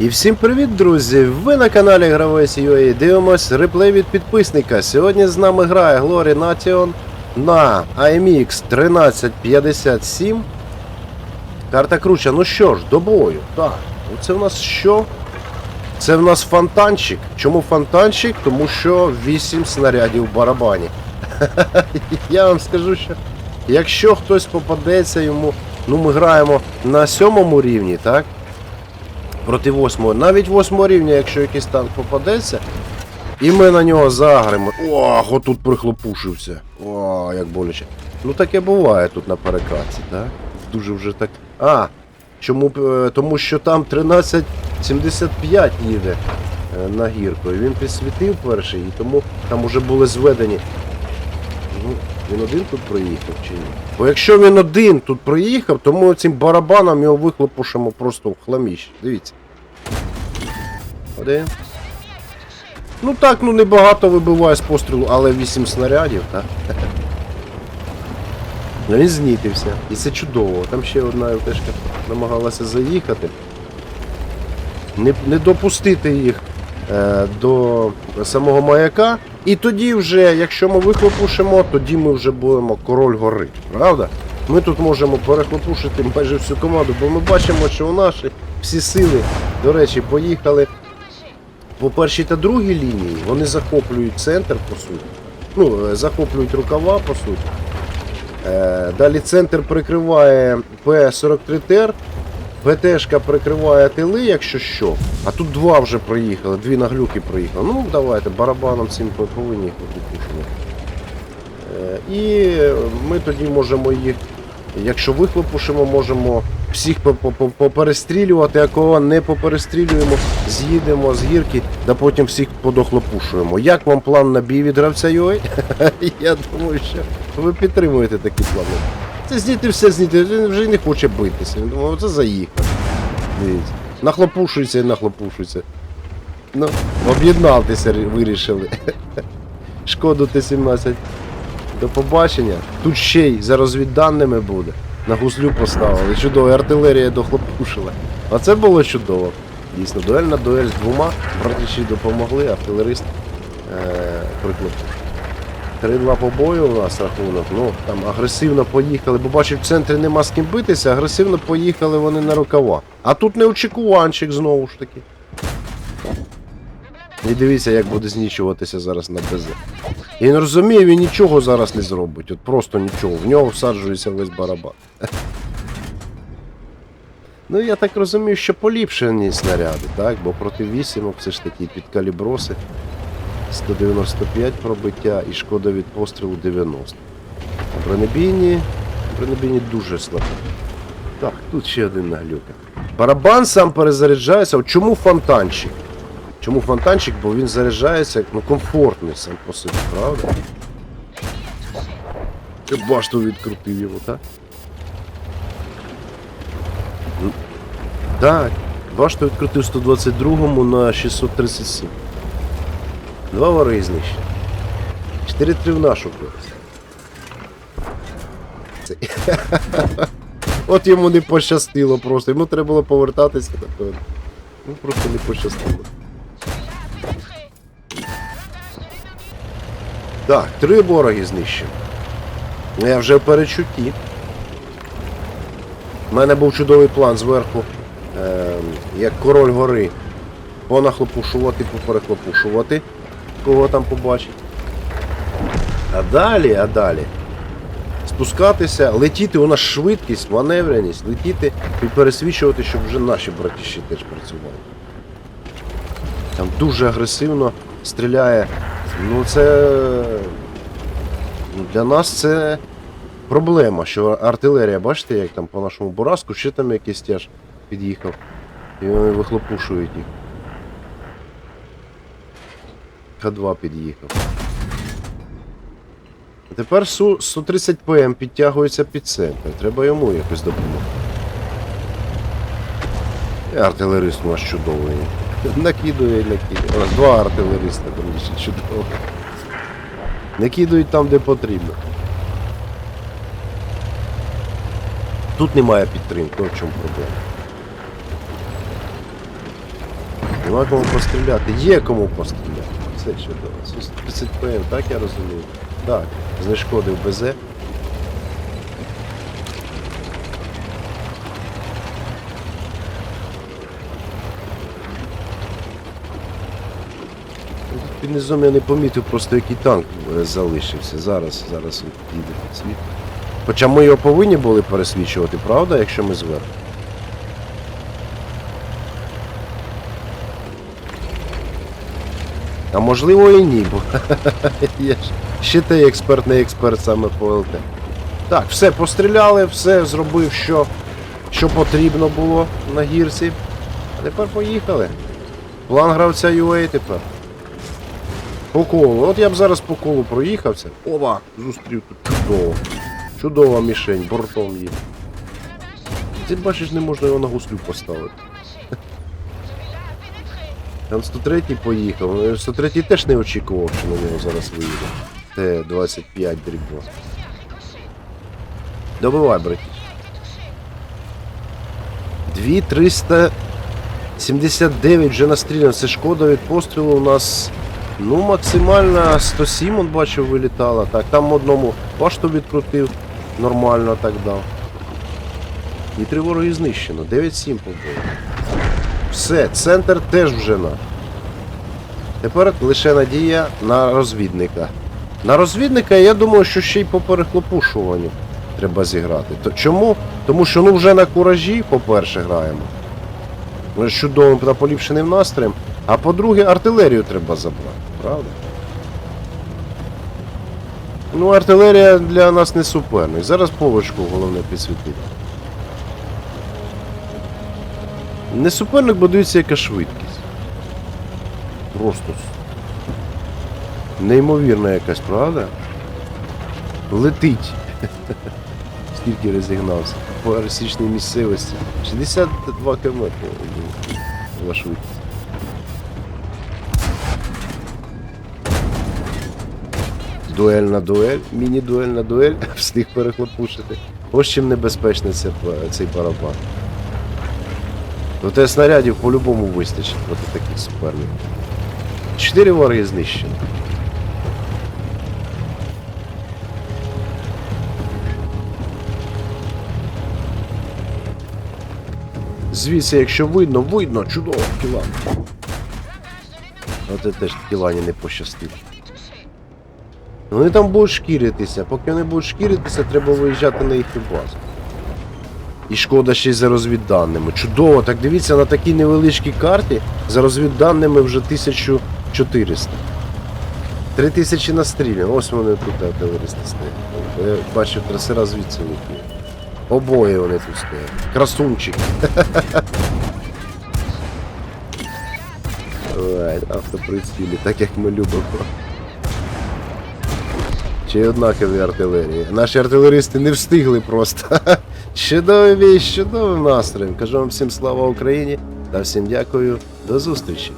І всім привіт, друзі! Ви на каналі Гравець UA. Дивимось реплей від підписника. Сьогодні з нами грає Глорі Натіон на AMX 1357. Карта круча. Ну що ж, до бою. Так, ну це в нас що? Це в нас фонтанчик. Чому фонтанчик? Тому що 8 снарядів в барабані. Я вам скажу, що якщо хтось попадеться йому, ну ми граємо на сьомому рівні, так? Проти восьмого. Навіть восьмого рівня, якщо якийсь танк попадеться, і ми на нього загримо. Ох, отут прихлопушився. О, як боляче. Ну таке буває тут на перекатці, так? Дуже вже так. А, чому е, тому що там 1375 їде е, на гірку. І він підсвітив перший, і тому там вже були зведені. Ну, він один тут проїхав чи ні? Бо якщо він один тут проїхав, то ми цим барабаном його вихлопушимо просто в хламіщ. Дивіться. Один. Ну так, ну небагато вибиває з пострілу, але 8 снарядів, так? Ну він знітився. І це чудово. Там ще одна ЛТшка намагалася заїхати. Не, не допустити їх е, до самого маяка. І тоді вже, якщо ми вихлопушимо, тоді ми вже будемо король гори. Правда? Ми тут можемо перехлопушити майже всю команду, бо ми бачимо, що у наші всі сили, до речі, поїхали по першій та другій лінії. Вони захоплюють центр, по суті. Ну, е, захоплюють рукава, по суті. Е, далі центр прикриває П-43Тер, ПТшка прикриває тили, якщо що. А тут два вже проїхали, дві наглюки проїхали. Ну, давайте, барабаном цим повинні їх випушити. Е, і ми тоді можемо їх, якщо вихлопушимо, можемо всіх по- по- по- поперестрілювати, а кого не поперестрілюємо, з'їдемо з гірки, да потім всіх подохлопушуємо. Як вам план на бій від гравця UA? Я думаю, що ви підтримуєте такі плани. Це зніти все зніти, він вже не хоче битися. Він думає, оце заїхав. Дивіться. Нахлопушується і нахлопушується. Ну, об'єднатися вирішили. Шкоду Т-17. До побачення. Тут ще й за розвідданими буде. На гуслю поставили. Чудово, і артилерія дохлопушила. А це було чудово. Дійсно, дуель на дуель з двома. Братіші допомогли, артилерист е- приклопушив. 3-2 по бою у нас рахунок. Ну, там агресивно поїхали, бо бачив, в центрі нема з ким битися, агресивно поїхали вони на рукава. А тут неочікуванчик знову ж таки. І дивіться, як буде знічуватися зараз на БЗ. І він розуміє, він нічого зараз не зробить. От просто нічого. В нього всаджується весь барабан. Ну, я так розумію, що поліпшені снаряди, так? Бо проти вісімок все ж таки підкаліброси 195 пробиття і шкода від пострілу 90. А бронебійні, бронебійні дуже слабі. Так, тут ще один наглюка. Барабан сам перезаряджається. От чому фонтанчик? Чому фонтанчик? Бо він заряджається ну, комфортний сам по собі, правда? Ти башту відкрутив його, так? Так, башту відкрутив 122-му на 637. Два вори знищені. 4-3 в нашу От йому не пощастило просто. Йому треба було повертатися, напевно. Ну просто не пощастило. Так, три вороги. Ну, Я вже в перечутті. У мене був чудовий план зверху, е, як король гори. Понахлопушувати, поперехлопушувати, кого там побачить. А далі, а далі. Спускатися, летіти, у нас швидкість, маневреність, летіти і пересвічувати, щоб вже наші братіші теж працювали. Там дуже агресивно стріляє. Ну це. ну, Для нас це проблема, що артилерія, бачите, як там по нашому Бураску, ще там якийсь теж під'їхав. І вони вихлопушують їх. Х2 під'їхав. А тепер Су 130 ПМ підтягується під центр. Треба йому якось допомогти. І артилерист у нас чудовий. Накидує і накидує. Нас два артилериста там ще чудово. Накидують там, де потрібно. Тут немає підтримки, в чому проблема. Нема кому постріляти. Є кому постріляти. Все чудово. Це 30 ПМ, так я розумію? Так, знешкодив БЗ. Під низом я не помітив просто який танк залишився. Зараз, зараз підійде під світ. Хоча ми його повинні були пересвічувати, правда, якщо ми зверху? А можливо і ні, бо я ще той експерт, не експерт саме по ЛТ. Так, все, постріляли, все зробив, що, що потрібно було на гірці. А тепер поїхали. План гравця UA тепер. По колу. От я б зараз по колу проїхався. Ова! Зустрів тут чудово. Чудова мішень, бортом їде. Ти бачиш, не можна його на гуслю поставити. Там 103 поїхав. Ну, 103 теж не очікував, що на нього зараз виїде. Т-25 дріб 2. Добивай, братіч. 2379 вже настріляно. Це шкода від пострілу у нас. Ну, максимально 107, он бачив, вилітала. Так, там одному башту відкрутив. Нормально так дав. І три вороги знищено. 9-7 побили. Все, центр теж вже наш. Тепер лише надія на розвідника. На розвідника, я думаю, що ще й по перехлопушуванню треба зіграти. То, чому? Тому що ну вже на куражі, по-перше, граємо. Ми з чудовим та настроєм. А по-друге, артилерію треба забрати, правда? Ну, артилерія для нас не суперник. Зараз повочку головне підсвітити. Не суперник, бо дивіться, яка швидкість. Просто неймовірна якась, правда? Летить. Скільки розігнався. По пересічній місцевості. 62 км була швидкість. Дуель на дуель, міні-дуель на дуель, встиг перехлопушити. Ось чим небезпечний це, цей барабан. Ну снарядів по-любому вистачить проти таких суперників. Чотири вороги знищені. Звідси, якщо видно, видно, чудово, кілан. Оце теж кілані не пощастить. Вони там будуть шкіритися. Поки вони будуть шкіритися, треба виїжджати на їхню базу. І шкода ще й за розвідданими. Чудово, так дивіться на такій невеличкій карті. За розвідданими вже 1400. 3000 настріляно. Ось вони тут артилеристи стоять. Я трасера звідси летіли. Обоє вони тут стоять. Красунчик. Автоприцілі, так як ми любимо. Чи однакові артилерії. Наші артилеристи не встигли просто. Чудовий віч, чудовим настроєм. Кажу вам всім слава Україні та всім дякую. До зустрічі.